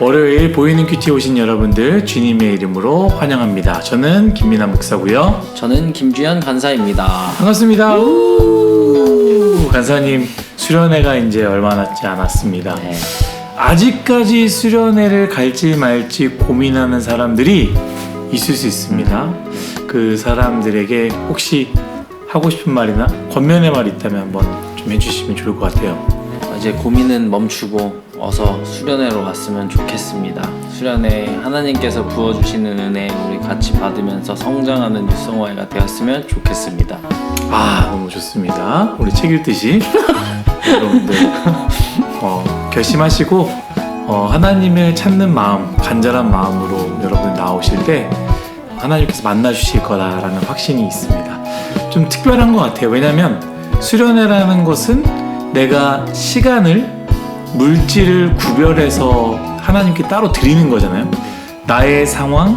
월요일 보이는 큐티에 오신 여러분들 주님의 이름으로 환영합니다. 저는 김민아 목사고요. 저는 김주현 간사입니다. 반갑습니다. 우! 간사님 수련회가 이제 얼마 남지 않았습니다. 네. 아직까지 수련회를 갈지 말지 고민하는 사람들이 있을 수 있습니다. 그 사람들에게 혹시 하고 싶은 말이나 권면의 말이 있다면 한번 좀 해주시면 좋을 것 같아요. 이제 고민은 멈추고 어서 수련회로 갔으면 좋겠습니다. 수련회 하나님께서 부어주시는 은혜 우리 같이 받으면서 성장하는 육성화가 되었으면 좋겠습니다. 아 너무 좋습니다. 우리 책 읽듯이 여러분들 어, 결심하시고 어, 하나님을 찾는 마음, 간절한 마음으로 여러분 나오실 때 하나님께서 만나 주실 거다라는 확신이 있습니다. 좀 특별한 것 같아요. 왜냐하면 수련회라는 것은 내가 시간을 물질을 구별해서 하나님께 따로 드리는 거잖아요. 나의 상황,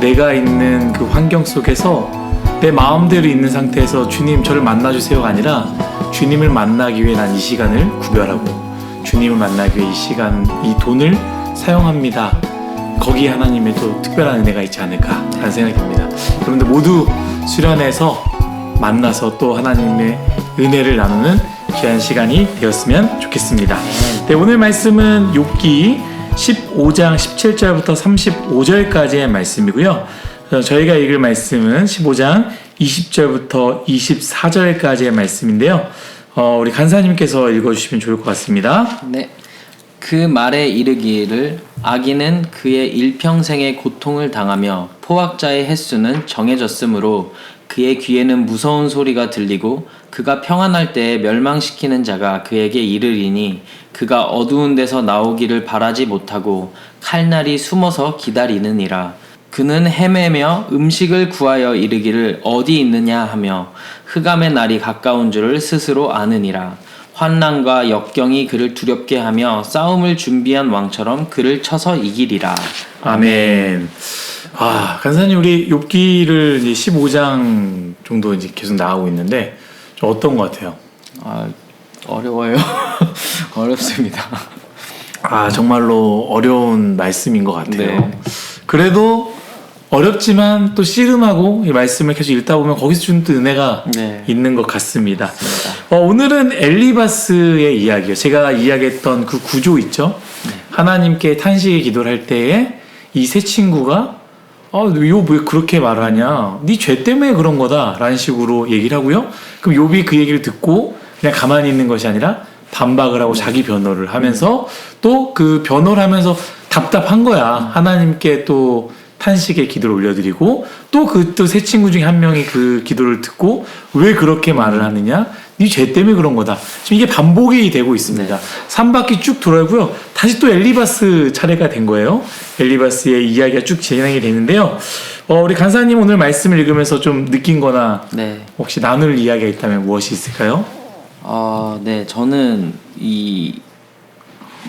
내가 있는 그 환경 속에서 내 마음대로 있는 상태에서 주님 저를 만나 주세요가 아니라 주님을 만나기 위해 난 이 시간을 구별하고 주님을 만나기 위해 이 시간 이 돈을 사용합니다. 거기 하나님의 또 특별한 은혜가 있지 않을까라는 생각이 듭니다. 여러분들 모두 수련해서 만나서 또 하나님의 은혜를 나누는 귀한 시간이 되었으면 좋겠습니다. 네, 오늘 말씀은 욥기 15장 17절부터 35절까지의 말씀이고요. 어, 저희가 읽을 말씀은 15장 20절부터 24절까지의 말씀인데요. 어, 우리 간사님께서 읽어주시면 좋을 것 같습니다. 네. 그 말에 이르기를 악인은 그의 일평생의 고통을 당하며 포악자의 횟수는 정해졌으므로 그의 귀에는 무서운 소리가 들리고 그가 평안할 때에 멸망시키는 자가 그에게 이르리니 그가 어두운 데서 나오기를 바라지 못하고 칼날이 숨어서 기다리느니라 그는 헤매며 음식을 구하여 이르기를 어디 있느냐 하며 흑암의 날이 가까운 줄을 스스로 아느니라 환난과 역경이 그를 두렵게 하며 싸움을 준비한 왕처럼 그를 쳐서 이기리라. 아멘. 아, 간사님 우리 욥기를 이제 15장 정도 이제 계속 나가고 있는데 좀 어떤 것 같아요? 아, 어려워요. 어렵습니다. 아, 정말로 어려운 말씀인 것 같아요. 네. 그래도 어렵지만 또 씨름하고 이 말씀을 계속 읽다 보면 거기서 주는 또 은혜가 네. 있는 것 같습니다. 어, 오늘은 엘리바스의 이야기요. 제가 이야기했던 그 구조 있죠. 하나님께 탄식의 기도를 할 때에 이 세 친구가 어, 너왜 그렇게 말하냐? 네 죄 때문에 그런 거다라는 식으로 얘기를 하고요. 그럼 욥이 그 얘기를 듣고 그냥 가만히 있는 것이 아니라 반박을 하고 자기 변호를 하면서 또 그 변호를 하면서 답답한 거야. 하나님께 또 탄식의 기도를 올려드리고 또 그 또 세 친구 중에 한 명이 그 기도를 듣고 왜 그렇게 말을 하느냐? 네죄 때문에 그런 거다. 지금 이게 반복이 되고 있습니다. 삼 바퀴 쭉 돌아고요. 다시 또 엘리바스 차례가 된 거예요. 엘리바스의 이야기가 쭉 진행이 되는데요. 어, 우리 간사님 오늘 말씀을 읽으면서 좀 느낀 거나 네. 혹시 나눌 이야기가 있다면 무엇이 있을까요? 어, 네. 저는 이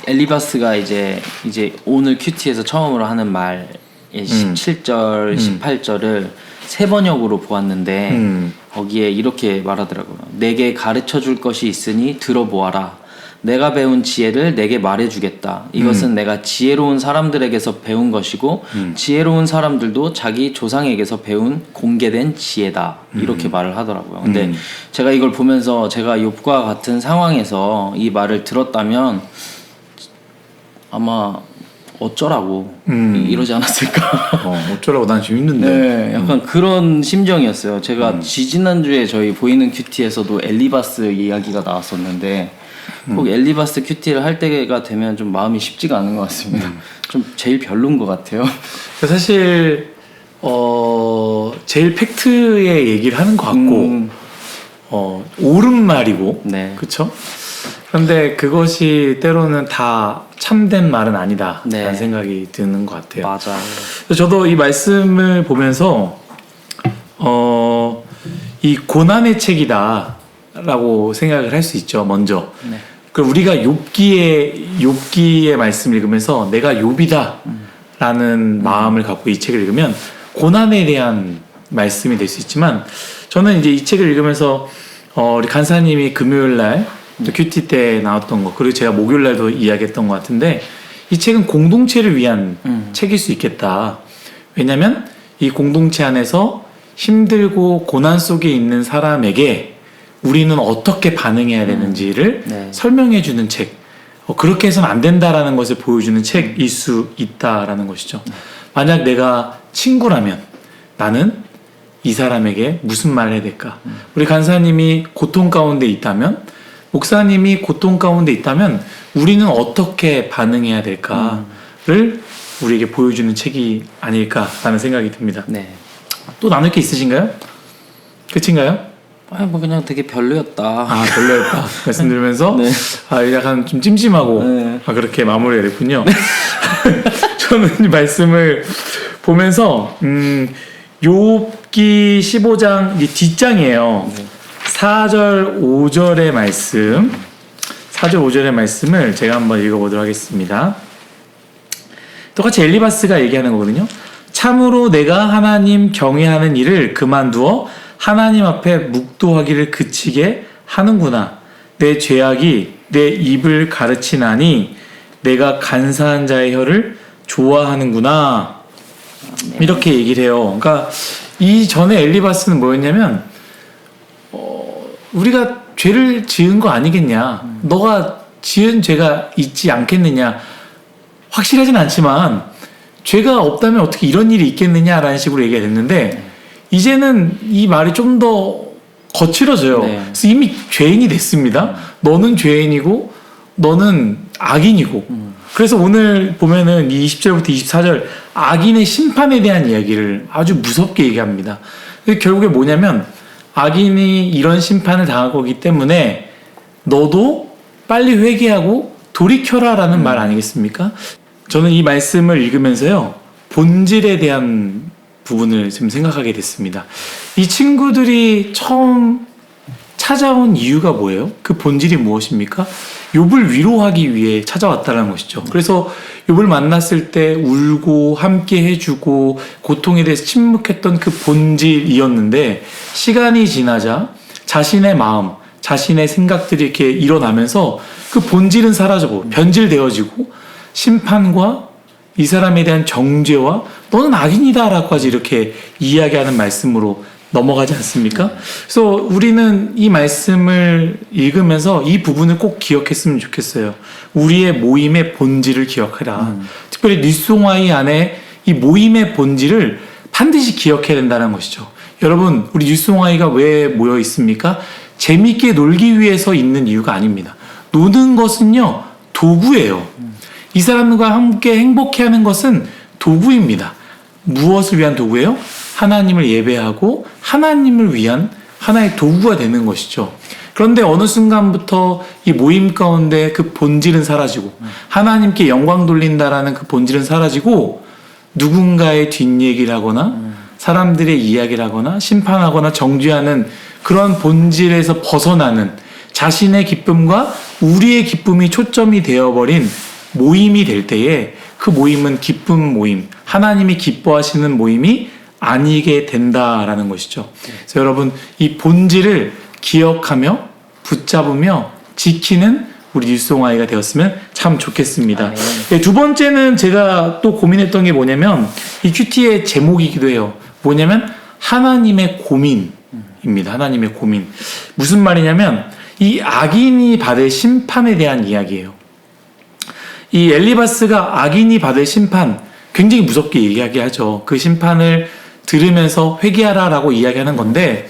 엘리바스가 이제 이제 오늘 큐티에서 처음으로 하는 말의 17절, 18절을 세 번역으로 보았는데 음. 거기에 이렇게 말하더라고요. 내게 가르쳐 줄 것이 있으니 들어보아라. 내가 배운 지혜를 내게 말해주겠다. 이것은 내가 지혜로운 사람들에게서 배운 것이고 지혜로운 사람들도 자기 조상에게서 배운 공개된 지혜다. 이렇게 말을 하더라고요. 근데 제가 이걸 보면서 제가 욥과 같은 상황에서 이 말을 들었다면 아마 어쩌라고 음. 이러지 않았을까. 어, 어쩌라고 난 지금 힘든데. 네, 약간 그런 심정이었어요. 제가 지지난주에 저희 보이는 큐티에서도 엘리바스 이야기가 나왔었는데 꼭 엘리바스 큐티를 할 때가 되면 좀 마음이 쉽지가 않은 것 같습니다. 좀 제일 별론 것 같아요. 사실 어 제일 팩트의 얘기를 하는 것 같고 음, 어 옳은 말이고 네. 그렇죠. 그런데 그것이 때로는 다 참된 말은 아니다라는 네. 생각이 드는 것 같아요. 맞아요. 그래서 저도 이 말씀을 보면서 어, 이 고난의 책이다라고 생각을 할 수 있죠. 먼저. 네. 그 우리가 욥기의 욥기의 말씀을 읽으면서 내가 욥이다라는 마음을 갖고 이 책을 읽으면 고난에 대한 말씀이 될 수 있지만 저는 이제 이 책을 읽으면서 어, 우리 간사님이 금요일 날 또 큐티 때 나왔던 거 그리고 제가 목요일 날도 이야기했던 것 같은데 이 책은 공동체를 위한 음. 책일 수 있겠다. 왜냐하면 이 공동체 안에서 힘들고 고난 속에 있는 사람에게 우리는 어떻게 반응해야 되는지를 네. 설명해 주는 책. 어, 그렇게 해서는 안 된다라는 것을 보여주는 책일 수 있다라는 것이죠. 만약 내가 친구라면 나는 이 사람에게 무슨 말을 해야 될까? 우리 간사님이 고통 가운데 있다면, 목사님이 고통 가운데 있다면, 우리는 어떻게 반응해야 될까를 우리에게 보여주는 책이 아닐까라는 생각이 듭니다. 네. 또 나눌 게 있으신가요? 끝인가요? 아, 뭐 그냥 되게 별로였다. 아, 별로였다. 말씀드리면서, 네. 아, 약간 좀 찜찜하고, 네. 아, 그렇게 마무리가 됐군요. 저는 이 말씀을 보면서, 음, 욥기 15장, 이 뒷장이에요. 4절, 5절의 말씀, 4절, 5절의 말씀을 제가 한번 읽어보도록 하겠습니다. 똑같이 엘리바스가 얘기하는 거거든요. 참으로 내가 하나님 경외하는 일을 그만두어 하나님 앞에 묵도하기를 그치게 하는구나. 내 죄악이 내 입을 가르치나니 내가 간사한 자의 혀를 좋아하는구나. 이렇게 얘기를 해요. 그러니까 이 전에 엘리바스는 뭐였냐면 어, 우리가 죄를 지은 거 아니겠냐. 너가 지은 죄가 있지 않겠느냐. 확실하진 않지만 죄가 없다면 어떻게 이런 일이 있겠느냐라는 식으로 얘기가 됐는데 이제는 이 말이 좀 더 거칠어져요. 네. 그래서 이미 죄인이 됐습니다. 너는 죄인이고 너는 악인이고. 그래서 오늘 보면은 이 20절부터 24절 악인의 심판에 대한 이야기를 아주 무섭게 얘기합니다. 결국에 뭐냐면 악인이 이런 심판을 당할 거기 때문에 너도 빨리 회개하고 돌이켜라라는 말 아니겠습니까? 저는 이 말씀을 읽으면서요 본질에 대한 부분을 좀 생각하게 됐습니다. 이 친구들이 처음 찾아온 이유가 뭐예요? 그 본질이 무엇입니까? 욥을 위로하기 위해 찾아왔다는 것이죠. 그래서 욥을 만났을 때 울고 함께 해주고 고통에 대해서 침묵했던 그 본질이었는데 시간이 지나자 자신의 마음, 자신의 생각들이 이렇게 일어나면서 그 본질은 사라지고 변질되어지고 심판과 이 사람에 대한 정죄와 너는 악인이다라고까지 이렇게 이야기하는 말씀으로 넘어가지 않습니까? 그래서 우리는 이 말씀을 읽으면서 이 부분을 꼭 기억했으면 좋겠어요. 우리의 모임의 본질을 기억해라. 특별히 뉴송아이 안에 이 모임의 본질을 반드시 기억해야 된다는 것이죠. 여러분, 우리 뉴송아이가 왜 모여 있습니까? 재밌게 놀기 위해서 있는 이유가 아닙니다. 노는 것은요, 도구예요. 이 사람과 함께 행복해 하는 것은 도구입니다. 무엇을 위한 도구예요? 하나님을 예배하고 하나님을 위한 하나의 도구가 되는 것이죠. 그런데 어느 순간부터 이 모임 가운데 그 본질은 사라지고 하나님께 영광 돌린다라는 그 본질은 사라지고 누군가의 뒷얘기를 하거나 사람들의 이야기를 하거나 심판하거나 정죄하는 그런 본질에서 벗어나는 자신의 기쁨과 우리의 기쁨이 초점이 되어버린 모임이 될 때에 그 모임은 기쁨 모임, 하나님이 기뻐하시는 모임이 아니게 된다라는 것이죠. 그래서 여러분 이 본질을 기억하며 붙잡으며 지키는 우리 뉴스송아이가 되었으면 참 좋겠습니다. 아, 네. 네, 두 번째는 제가 또 고민했던 게 뭐냐면 이 큐티의 제목이기도 해요. 뭐냐면 하나님의 고민입니다. 하나님의 고민. 무슨 말이냐면 이 악인이 받을 심판에 대한 이야기예요. 이 엘리바스가 악인이 받을 심판 굉장히 무섭게 이야기하죠. 그 심판을 들으면서 회개하라라고 이야기하는 건데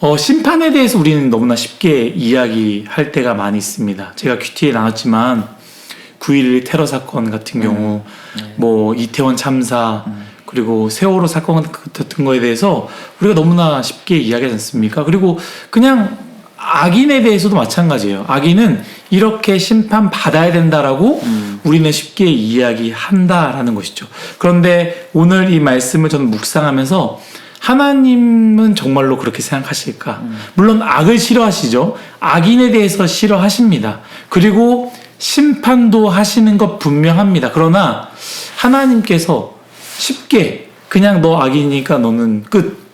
어, 심판에 대해서 우리는 너무나 쉽게 이야기할 때가 많이 있습니다. 제가 큐티에 나왔지만 9.11 테러 사건 같은 경우, 뭐 이태원 참사, 그리고 세월호 사건 같은 거에 대해서 우리가 너무나 쉽게 이야기하지 않습니까? 그리고 그냥 악인에 대해서도 마찬가지예요. 악인은 이렇게 심판 받아야 된다라고 우리는 쉽게 이야기한다라는 것이죠. 그런데 오늘 이 말씀을 저는 묵상하면서 하나님은 정말로 그렇게 생각하실까? 물론 악을 싫어하시죠. 악인에 대해서 싫어하십니다. 그리고 심판도 하시는 것 분명합니다. 그러나 하나님께서 쉽게 그냥 너 악이니까 너는 끝.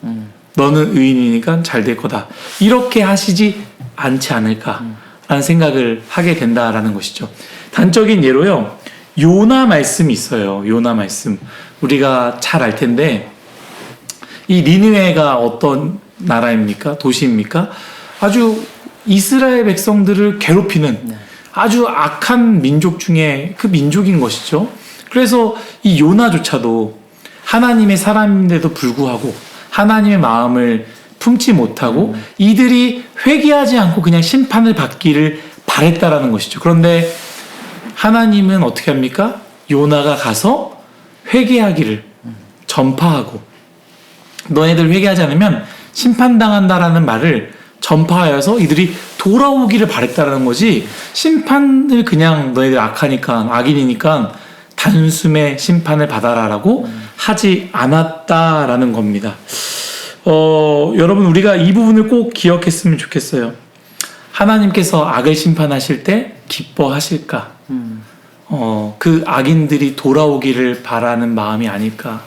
너는 의인이니까 잘 될 거다. 이렇게 하시지 않지 않을까 라는 생각을 하게 된다라는 것이죠. 단적인 예로요. 요나 말씀이 있어요. 요나 말씀. 우리가 잘 알 텐데 이 니느웨가 어떤 나라입니까? 도시입니까? 아주 이스라엘 백성들을 괴롭히는 아주 악한 민족 중에 그 민족인 것이죠. 그래서 이 요나조차도 하나님의 사람인데도 불구하고 하나님의 마음을 품지 못하고 이들이 회개하지 않고 그냥 심판을 받기를 바랬다라는 것이죠. 그런데 하나님은 어떻게 합니까? 요나가 가서 회개하기를 전파하고 너희들 회개하지 않으면 심판당한다라는 말을 전파하여서 이들이 돌아오기를 바랬다라는 거지 심판을 그냥 너희들 악하니까 악인이니까 단숨에 심판을 받아라라고 하지 않았다라는 겁니다. 어, 여러분 우리가 이 부분을 꼭 기억했으면 좋겠어요. 하나님께서 악을 심판하실 때 기뻐하실까? 어, 그 악인들이 돌아오기를 바라는 마음이 아닐까?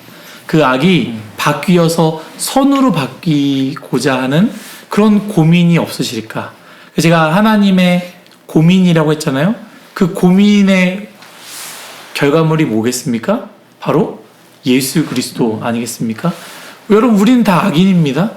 그 악이 바뀌어서 선으로 바뀌고자 하는 그런 고민이 없으실까? 제가 하나님의 고민이라고 했잖아요. 그 고민의 결과물이 뭐겠습니까? 바로 예수 그리스도 아니겠습니까? 여러분, 우리는 다 악인입니다.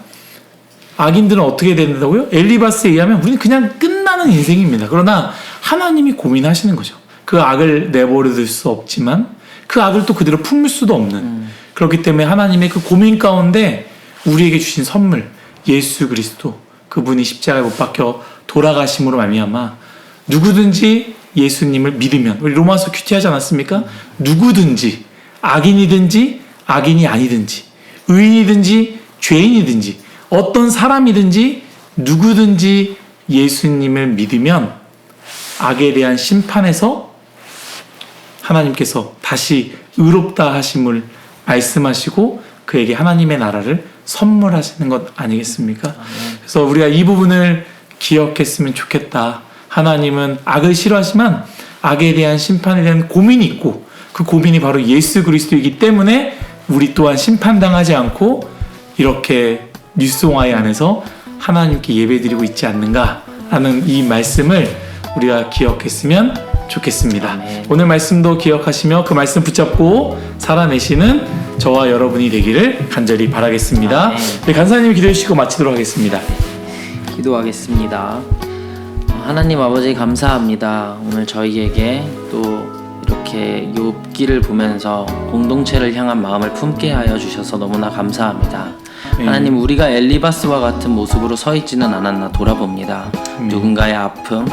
악인들은 어떻게 된다고요? 엘리바스에 의하면 우리는 그냥 끝나는 인생입니다. 그러나 하나님이 고민하시는 거죠. 그 악을 내버려 둘 수 없지만 그 악을 또 그대로 품을 수도 없는 그렇기 때문에 하나님의 그 고민 가운데 우리에게 주신 선물 예수 그리스도 그분이 십자가에 못 박혀 돌아가심으로 말미암아 누구든지 예수님을 믿으면 우리 로마서 큐티하지 않았습니까? 누구든지 악인이든지 악인이 아니든지 의인이든지 죄인이든지 어떤 사람이든지 누구든지 예수님을 믿으면 악에 대한 심판에서 하나님께서 다시 의롭다 하심을 말씀하시고 그에게 하나님의 나라를 선물하시는 것 아니겠습니까? 그래서 우리가 이 부분을 기억했으면 좋겠다. 하나님은 악을 싫어하지만 악에 대한 심판에 대한 고민이 있고 그 고민이 바로 예수 그리스도이기 때문에 우리 또한 심판당하지 않고 이렇게 뉴스와의 안에서 하나님께 예배드리고 있지 않는가라는 이 말씀을 우리가 기억했으면 좋겠습니다. 아멘. 오늘 말씀도 기억하시며 그 말씀 붙잡고 살아내시는 저와 여러분이 되기를 간절히 바라겠습니다. 네, 간사님 기도해 주시고 마치도록 하겠습니다. 기도하겠습니다. 하나님 아버지 감사합니다. 오늘 저희에게 또 이렇게 욥기를 보면서 공동체를 향한 마음을 품게 하여 주셔서 너무나 감사합니다. 네. 하나님 우리가 엘리바스와 같은 모습으로 서 있지는 않았나 돌아봅니다. 음. 누군가의 아픔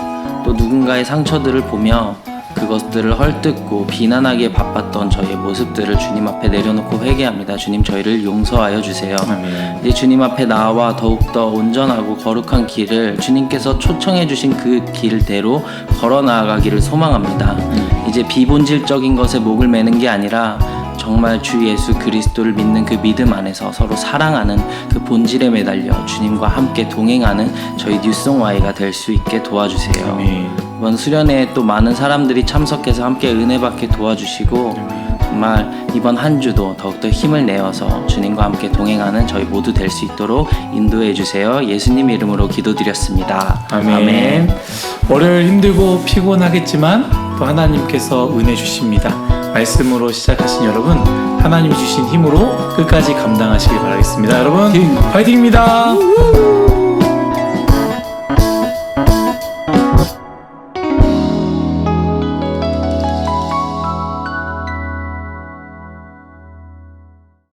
또 누군가의 상처들을 보며 그것들을 헐뜯고 비난하기에 바빴던 저희의 모습들을 주님 앞에 내려놓고 회개합니다. 주님 저희를 용서하여 주세요. 아멘. 이제 주님 앞에 나와 더욱더 온전하고 거룩한 길을 주님께서 초청해 주신 그 길대로 걸어 나아가기를 소망합니다. 이제 비본질적인 것에 목을 매는 게 아니라 정말 주 예수 그리스도를 믿는 그 믿음 안에서 서로 사랑하는 그 본질에 매달려 주님과 함께 동행하는 저희 뉴송 와이가 될 수 있게 도와주세요. 아멘. 이번 수련회에 또 많은 사람들이 참석해서 함께 은혜 받게 도와주시고 정말 이번 한 주도 더욱더 힘을 내어서 주님과 함께 동행하는 저희 모두 될 수 있도록 인도해 주세요. 예수님 이름으로 기도드렸습니다. 아멘. 월요일 힘들고 피곤하겠지만 또 하나님께서 은혜 주십니다. 말씀으로 시작하신 여러분, 하나님이 주신 힘으로 끝까지 감당하시길 바라겠습니다. 여러분, 파이팅입니다.